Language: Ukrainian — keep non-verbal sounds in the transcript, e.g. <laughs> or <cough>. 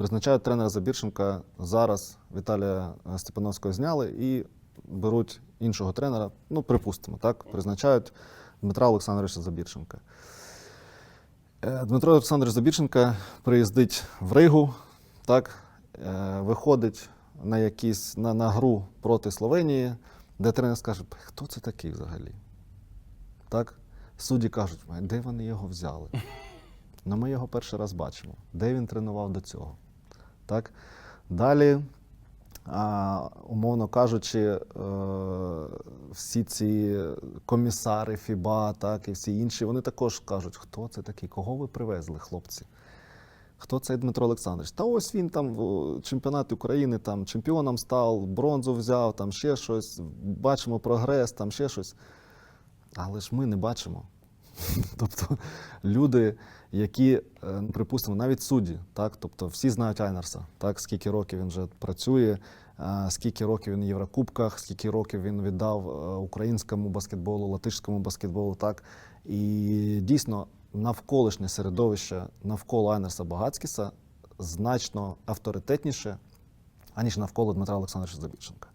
Призначають тренера Забірченка. Зараз Віталія е, Степановського зняли і беруть іншого тренера. Ну, припустимо, так, призначають Дмитра Олександровича Забірченка. Е, Дмитро Олександрович Забірченка приїздить в Ригу, так, е, виходить на, якісь, на, на гру проти Словенії, де тренер скаже, хто це такий взагалі? Так? Судді кажуть, де вони його взяли? <laughs> Ну, ми його перший раз бачимо. Де він тренував до цього? Так? Далі, умовно кажучи, е, всі ці комісари ФІБА, так, і всі інші, вони також кажуть, хто це такий, кого ви привезли, хлопці? Хто цей Дмитро Олександрович? Та ось він там в чемпіонаті України там, чемпіоном став, бронзу взяв, там ще щось, бачимо прогрес, там ще щось. Але ж ми не бачимо. <laughs> Тобто люди, які, е, припустимо, навіть судді, так, тобто всі знають Айнерса, так, скільки років він вже працює, е, скільки років він в Єврокубках, скільки років він віддав е, українському баскетболу, латишському баскетболу, так. І дійсно навколишнє середовище навколо Айнерса Багацькіса значно авторитетніше, аніж навколо Дмитра Олександровича Забіченка.